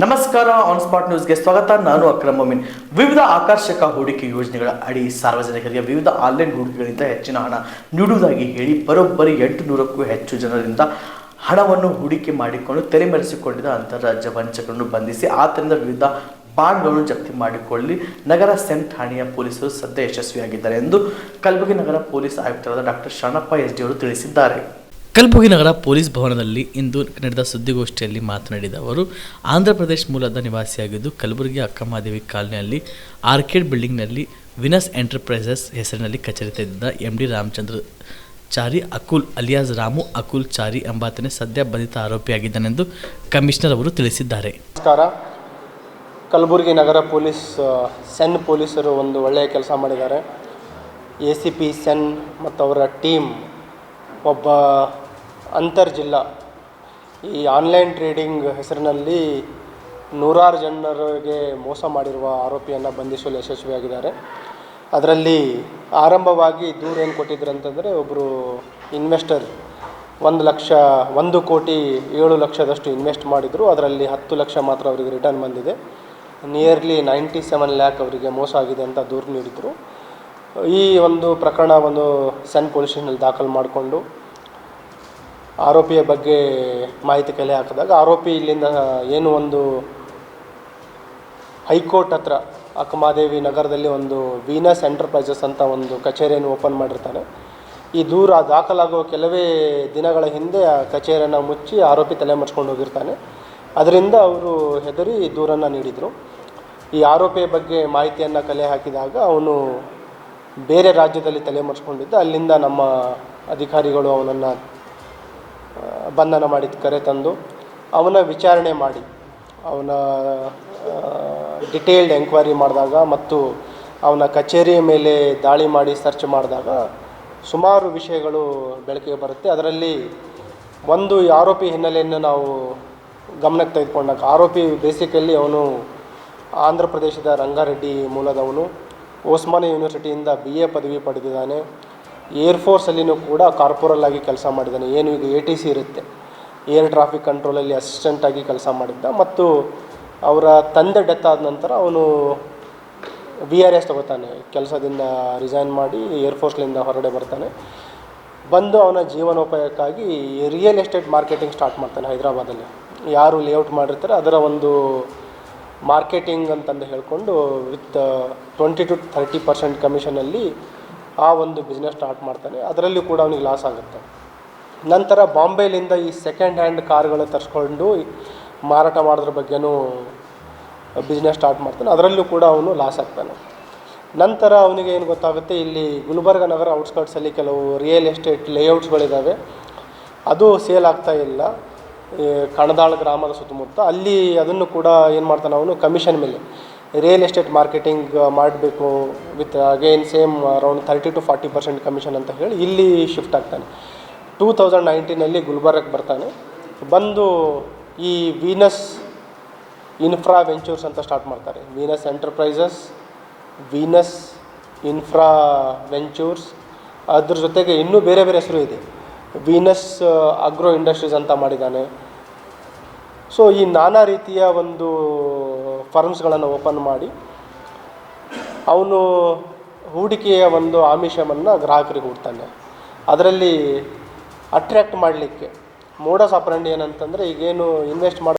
ನಮಸ್ಕಾರ on spot ನ್ಯೂಸ್ಗೆ ಸ್ವಾಗತ. ನಾನು ಅಕ್ರಮ್ ಮೊಮಿನ್ ವಿವಿಧ ಆಕರ್ಷಕ ಹೂಡಿಕೆ ಯೋಜನೆಗಳ ಅಡಿ ಸಾರ್ವಜನಿಕರಿಗೆ ವಿವಿಧ ಆನ್ಲೈನ್ ಹೂಡಿಕೆಗಳಿಂದ ಹೆಚ್ಚಿನ ಹಣ ನೀಡುವುದಾಗಿ ಹೇಳಿ ಬರೋಬ್ಬರಿ ಎಂಟು ನೂರಕ್ಕೂ ಹೆಚ್ಚು ಜನರಿಂದ ಹಣವನ್ನು ಹೂಡಿಕೆ ಮಾಡಿಕೊಂಡು ತೆರೆಮರೆಸಿಕೊಂಡಿದ್ದ ಅಂತಾರಾಜ್ಯ ವಂಚಕರನ್ನು ಬಂಧಿಸಿ ಆತರಿಂದ ವಿವಿಧ ಬಾಂಡ್ಗಳನ್ನು ಜಪ್ತಿ ಮಾಡಿಕೊಳ್ಳಿ, ನಗರ ಸೆಂಟ್ ಠಾಣೆಯ ಪೊಲೀಸರು ಸದ್ಯ ಯಶಸ್ವಿಯಾಗಿದ್ದಾರೆ ಎಂದು ಕಲಬುರಗಿ ನಗರ ಪೊಲೀಸ್ ಆಯುಕ್ತರಾದ ಡಾಕ್ಟರ್ ಶರಣಪ್ಪ ಎಸ್ ಡಿ ಅವರು ತಿಳಿಸಿದ್ದಾರೆ. ಕಲಬುರಗಿ ನಗರ ಪೊಲೀಸ್ ಭವನದಲ್ಲಿ ಇಂದು ನಡೆದ ಸುದ್ದಿಗೋಷ್ಠಿಯಲ್ಲಿ ಮಾತನಾಡಿದ ಅವರು, ಆಂಧ್ರ ಪ್ರದೇಶ ಮೂಲದ ನಿವಾಸಿಯಾಗಿದ್ದು, ಕಲಬುರಗಿ ಅಕ್ಕಮಹಾದೇವಿ ಕಾಲನಿಯಲ್ಲಿ ಆರ್ಕಿಡ್ ಬಿಲ್ಡಿಂಗ್ನಲ್ಲಿ ವಿನಸ್ ಎಂಟರ್ಪ್ರೈಸಸ್ ಹೆಸರಿನಲ್ಲಿ ಕಚೇರಿ ತೆಗೆದಿದ್ದ M D Ramachandra Chari Akul alias Ramu Akul Chari ಎಂಬಾತನೇ ಸದ್ಯ ಬಂಧಿತ ಆರೋಪಿಯಾಗಿದ್ದಾನೆಂದು ಕಮಿಷನರ್ ಅವರು ತಿಳಿಸಿದ್ದಾರೆ. ನಮಸ್ಕಾರ. ಕಲಬುರಗಿ ನಗರ ಪೊಲೀಸ್ ಸೆನ್ ಪೊಲೀಸರು ಒಂದು ಒಳ್ಳೆಯ ಕೆಲಸ ಮಾಡಿದ್ದಾರೆ. ಎ ಸಿ ಪಿ, ಸೆನ್ ಮತ್ತು ಅವರ ಟೀಮ್ ಒಬ್ಬ ಅಂತರ್ ಜಿಲ್ಲಾ. ಈ ಆನ್ಲೈನ್ ಟ್ರೇಡಿಂಗ್ ಹೆಸರಿನಲ್ಲಿ ನೂರಾರು ಜನರಿಗೆ ಮೋಸ ಮಾಡಿರುವ ಆರೋಪಿಯನ್ನು ಬಂಧಿಸಲು ಯಶಸ್ವಿಯಾಗಿದ್ದಾರೆ. ಅದರಲ್ಲಿ ಆರಂಭವಾಗಿ ದೂರ ಏನು ಕೊಟ್ಟಿದ್ರು ಅಂತಂದರೆ ಒಬ್ಬರು ಇನ್ವೆಸ್ಟರ್ ಒಂದು ಲಕ್ಷ, ಒಂದು ಕೋಟಿ ಏಳು ಲಕ್ಷದಷ್ಟು ಇನ್ವೆಸ್ಟ್ ಮಾಡಿದರು. ಅದರಲ್ಲಿ ಹತ್ತು ಲಕ್ಷ ಮಾತ್ರ ಅವರಿಗೆ ರಿಟರ್ನ್ ಬಂದಿದೆ. ನಿಯರ್ಲಿ ನೈಂಟಿ ಸೆವೆನ್ ಲ್ಯಾಕ್ ಅವರಿಗೆ ಮೋಸ ಆಗಿದೆ ಅಂತ ದೂರು ನೀಡಿದರು. ಈ ಒಂದು ಪ್ರಕರಣವನ್ನು ಒಂದು ಪೊಲೀಸ್ ಸ್ಟೇಷನಲ್ಲಿ ದಾಖಲು ಮಾಡಿಕೊಂಡು ಆರೋಪಿಯ ಬಗ್ಗೆ ಮಾಹಿತಿ ಕಲೆ ಹಾಕಿದಾಗ ಆರೋಪಿ ಇಲ್ಲಿಂದ ಏನು ಒಂದು ಹೈಕೋರ್ಟ್ ಹತ್ರ ಅಕ್ಕಮಾದೇವಿ ನಗರದಲ್ಲಿ ಒಂದು ವೀನಸ್ ಎಂಟರ್ಪ್ರೈಸಸ್ ಅಂತ ಒಂದು ಕಚೇರಿಯನ್ನು ಓಪನ್ ಮಾಡಿರ್ತಾನೆ. ಈ ದೂರ ದಾಖಲಾಗುವ ಕೆಲವೇ ದಿನಗಳ ಹಿಂದೆ ಆ ಕಚೇರಿಯನ್ನು ಮುಚ್ಚಿ ಆರೋಪಿ ತಲೆ ಹೋಗಿರ್ತಾನೆ. ಅದರಿಂದ ಅವರು ಹೆದರಿ ದೂರನ್ನು ನೀಡಿದರು. ಈ ಆರೋಪಿಯ ಬಗ್ಗೆ ಮಾಹಿತಿಯನ್ನು ಕಲೆ ಹಾಕಿದಾಗ ಅವನು ಬೇರೆ ರಾಜ್ಯದಲ್ಲಿ ತಲೆ ಮರೆಸ್ಕೊಂಡಿದ್ದ ಅಲ್ಲಿಂದ ನಮ್ಮ ಅಧಿಕಾರಿಗಳು ಅವನನ್ನು ಬಂಧನ ಮಾಡಿ ಕರೆ ತಂದು ಅವನ ವಿಚಾರಣೆ ಮಾಡಿ, ಅವನ ಡಿಟೇಲ್ಡ್ ಎಂಕ್ವೈರಿ ಮಾಡಿದಾಗ ಮತ್ತು ಅವನ ಕಚೇರಿಯ ಮೇಲೆ ದಾಳಿ ಮಾಡಿ ಸರ್ಚ್ ಮಾಡಿದಾಗ ಸುಮಾರು ವಿಷಯಗಳು ಬೆಳಕಿಗೆ ಬರುತ್ತೆ. ಅದರಲ್ಲಿ ಒಂದು ಆರೋಪಿ ಹಿನ್ನೆಲೆಯನ್ನು ನಾವು ಗಮನಕ್ಕೆ ತೆಗೆದುಕೊಂಡಾಗ, ಆರೋಪಿ ಬೇಸಿಕಲ್ಲಿ ಅವನು ಆಂಧ್ರ ಪ್ರದೇಶದ ರಂಗಾರೆಡ್ಡಿ ಮೂಲದವನು. ಓಸ್ಮಾನಿ ಯೂನಿವರ್ಸಿಟಿಯಿಂದ ಬಿ ಎ ಪದವಿ ಪಡೆದಿದ್ದಾನೆ. ಏರ್ಫೋರ್ಸಲ್ಲಿನೂ ಕೂಡ ಕಾರ್ಪೊರಲ್ ಆಗಿ ಕೆಲಸ ಮಾಡಿದ್ದಾನೆ. ಏನು ಈಗ ಎ ಟಿ ಸಿ ಇರುತ್ತೆ. ಏರ್ ಟ್ರಾಫಿಕ್ ಕಂಟ್ರೋಲಲ್ಲಿ ಅಸಿಸ್ಟೆಂಟ್ ಆಗಿ ಕೆಲಸ ಮಾಡಿದ್ದ. ಮತ್ತು ಅವರ ತಂದೆ ಡೆತ್ ಆದ ನಂತರ ಅವನು ವಿ ಆರ್ ಎಸ್ ತಗೋತಾನೆ. ಕೆಲಸದಿಂದ ರಿಸೈನ್ ಮಾಡಿ ಏರ್ಫೋರ್ಸ್ಲಿಂದ ಹೊರಗಡೆ ಬರ್ತಾನೆ. ಬಂದು ಅವನ ಜೀವನೋಪಾಯಕ್ಕಾಗಿ ರಿಯಲ್ ಎಸ್ಟೇಟ್ ಮಾರ್ಕೆಟಿಂಗ್ ಸ್ಟಾರ್ಟ್ ಮಾಡ್ತಾನೆ ಹೈದರಾಬಾದಲ್ಲಿ. ಯಾರು ಲೇಔಟ್ ಮಾಡಿರ್ತಾರೆ ಅದರ ಒಂದು ಮಾರ್ಕೆಟಿಂಗ್ ಅಂತಂದು ಹೇಳಿಕೊಂಡು with twenty to thirty percent ಕಮಿಷನಲ್ಲಿ ಆ ಒಂದು ಬಿಸ್ನೆಸ್ ಸ್ಟಾರ್ಟ್ ಮಾಡ್ತಾನೆ. ಅದರಲ್ಲಿ ಕೂಡ ಅವನಿಗೆ ಲಾಸ್ ಆಗುತ್ತೆ. ನಂತರ ಬಾಂಬೆಲಿಂದ ಈ ಸೆಕೆಂಡ್ ಹ್ಯಾಂಡ್ ಕಾರ್ಗಳು ತರಿಸ್ಕೊಂಡು ಮಾರಾಟ ಮಾಡೋದ್ರ ಬಗ್ಗೆನೂ ಬಿಸ್ನೆಸ್ ಸ್ಟಾರ್ಟ್ ಮಾಡ್ತಾನೆ. ಅದರಲ್ಲೂ ಕೂಡ ಅವನು ಲಾಸ್ ಆಗ್ತಾನೆ. ನಂತರ ಅವನಿಗೆ ಏನು ಗೊತ್ತಾಗುತ್ತೆ, ಇಲ್ಲಿ ಗುಲ್ಬರ್ಗ ನಗರ ಔಟ್ಸ್ಕರ್ಟ್ಸಲ್ಲಿ ಕೆಲವು ರಿಯಲ್ ಎಸ್ಟೇಟ್ ಲೇಔಟ್ಸ್ಗಳಿದ್ದಾವೆ ಅದು ಸೇಲ್ ಆಗ್ತಾ ಇಲ್ಲ. ಕಣದಾಳ ಗ್ರಾಮದ ಸುತ್ತಮುತ್ತ. ಅಲ್ಲಿ ಅದನ್ನು ಕೂಡ ಏನು ಮಾಡ್ತಾನೆ ಅವನು ಕಮಿಷನ್ ಮೇಲೆ. ರಿಯಲ್ ಎಸ್ಟೇಟ್ ಮಾರ್ಕೆಟಿಂಗ್ ಮಾಡಬೇಕು with again same around thirty to forty percent commission ಅಂತ ಹೇಳಿ ಇಲ್ಲಿ ಶಿಫ್ಟ್ ಆಗ್ತಾನೆ. ಟೂ ತೌಸಂಡ್ ನೈನ್ಟೀನಲ್ಲಿ ಗುಲ್ಬರ್ಗಕ್ಕೆ ಬರ್ತಾನೆ. ಬಂದು ಈ ವೀನಸ್ ಇನ್ಫ್ರಾ ವೆಂಚೂರ್ಸ್ ಅಂತ ಸ್ಟಾರ್ಟ್ ಮಾಡ್ತಾರೆ. Venus enterprises Venus infra ventures ಅದ್ರ ಜೊತೆಗೆ ಇನ್ನೂ ಬೇರೆ ಬೇರೆ ಹೆಸರು ಇದೆ. ವೀನಸ್ ಅಗ್ರೋ ಇಂಡಸ್ಟ್ರೀಸ್ ಅಂತ ಮಾಡಿದ್ದಾನೆ. ಸೊ ಈ ನಾನಾ ರೀತಿಯ ಒಂದು ಫರ್ಮ್ಸ್ಗಳನ್ನು ಓಪನ್ ಮಾಡಿ, ಅವನು ಹೂಡಿಕೆಯ ಒಂದು ಆಮಿಷವನ್ನು ಗ್ರಾಹಕರಿಗೆ ಹುಡ್ತಾನೆ ಅದರಲ್ಲಿ ಅಟ್ರ್ಯಾಕ್ಟ್ ಮಾಡಲಿಕ್ಕೆ ಮೋಡಸ್ ಆಪರಂಡಿ ಏನಂತಂದರೆ ಈಗೇನು ಇನ್ವೆಸ್ಟ್ ಮಾಡಿ